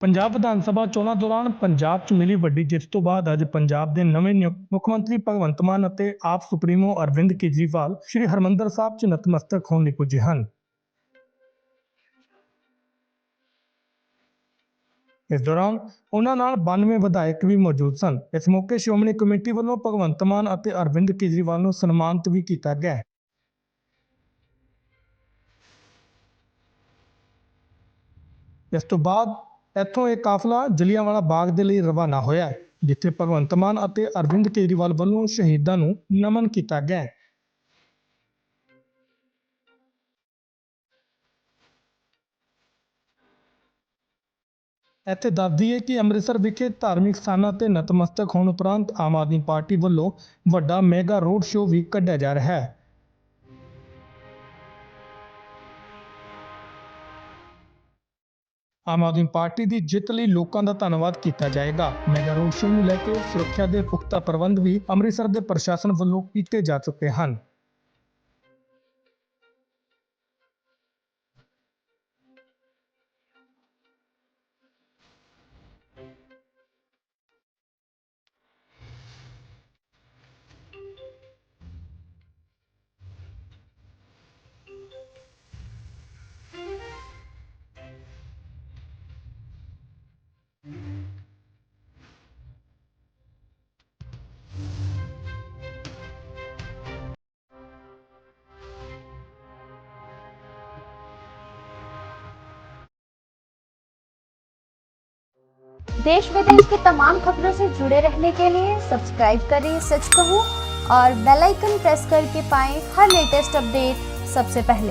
ਪੰਜਾਬ ਵਿਧਾਨ ਸਭਾ ਚੋਣਾਂ ਦੌਰਾਨ ਪੰਜਾਬ 'ਚ ਮਿਲੀ ਵੱਡੀ ਜਿੱਤ ਤੋਂ ਬਾਅਦ ਅੱਜ ਪੰਜਾਬ ਦੇ ਨਵੇਂ ਨਿਯੁਕਤ ਮੁੱਖ ਮੰਤਰੀ ਭਗਵੰਤ ਮਾਨ ਅਤੇ ਆਪ ਸੁਪਰੀਮੋ ਅਰਵਿੰਦ ਕੇਜਰੀਵਾਲ ਸ੍ਰੀ ਹਰਮੰਦਰ ਸਾਹਿਬ 'ਚ ਨਤਮਸਤਕ ਹੋਣ ਲਈ ਪੁੱਜੇ ਹਨ। ਇਸ ਦੌਰਾਨ ਉਹਨਾਂ ਨਾਲ 92 ਵਿਧਾਇਕ ਵੀ ਮੌਜੂਦ ਸਨ। ਇਸ ਮੌਕੇ ਸ਼੍ਰੋਮਣੀ ਕਮੇਟੀ ਵੱਲੋਂ ਭਗਵੰਤ ਮਾਨ ਅਤੇ ਅਰਵਿੰਦ ਕੇਜਰੀਵਾਲ ਨੂੰ ਸਨਮਾਨਿਤ ਵੀ ਕੀਤਾ ਗਿਆ। ਇਸ ਤੋਂ ਬਾਅਦ ਇੱਥੋਂ ਇਹ ਕਾਫਲਾ ਜਲਿਆਂਵਾਲਾ ਬਾਗ ਦੇ ਲਈ ਰਵਾਨਾ ਹੋਇਆ ਜਿੱਥੇ ਭਗਵੰਤ ਮਾਨ ਅਤੇ ਅਰਵਿੰਦ ਕੇਜਰੀਵਾਲ ਵੱਲੋਂ ਸ਼ਹੀਦਾਂ ਨੂੰ ਨਮਨ ਕੀਤਾ ਗਿਆ ਇੱਥੇ ਦੱਸਦੀ ਹੈ ਕਿ ਅੰਮ੍ਰਿਤਸਰ ਵਿਖੇ ਧਾਰਮਿਕ ਸਥਾਨਾਂ ਤੇ ਨਤਮਸਤਕ ਹੋਣ ਉਪਰੰਤ ਆਮ ਆਦਮੀ ਪਾਰਟੀ ਵੱਲੋਂ ਵੱਡਾ ਮੈਗਾ ਰੋਡ ਸ਼ੋਅ ਵੀ ਕੱਢਿਆ ਜਾ ਰਿਹਾ ਹੈ। ਆਮ ਆਦਮੀ ਪਾਰਟੀ ਦੀ ਜਿੱਤ ਲਈ ਲੋਕਾਂ ਦਾ ਧੰਨਵਾਦ ਕੀਤਾ ਜਾਏਗਾ। ਮੈਗਾ ਰੋਡ ਸ਼ੋਅ ਨੂੰ ਲੈ ਕੇ ਸੁਰੱਖਿਆ ਦੇ ਪੁਖਤਾ ਪ੍ਰਬੰਧ ਵੀ ਅੰਮ੍ਰਿਤਸਰ ਦੇ ਪ੍ਰਸ਼ਾਸਨ ਵੱਲੋਂ ਕੀਤੇ ਜਾ ਚੁੱਕੇ ਹਨ। देश विदेश की तमाम खबरों से जुड़े रहने के लिए सब्सक्राइब करें सच कहूँ और बेल आइकन प्रेस करके पाएं हर लेटेस्ट अपडेट सबसे पहले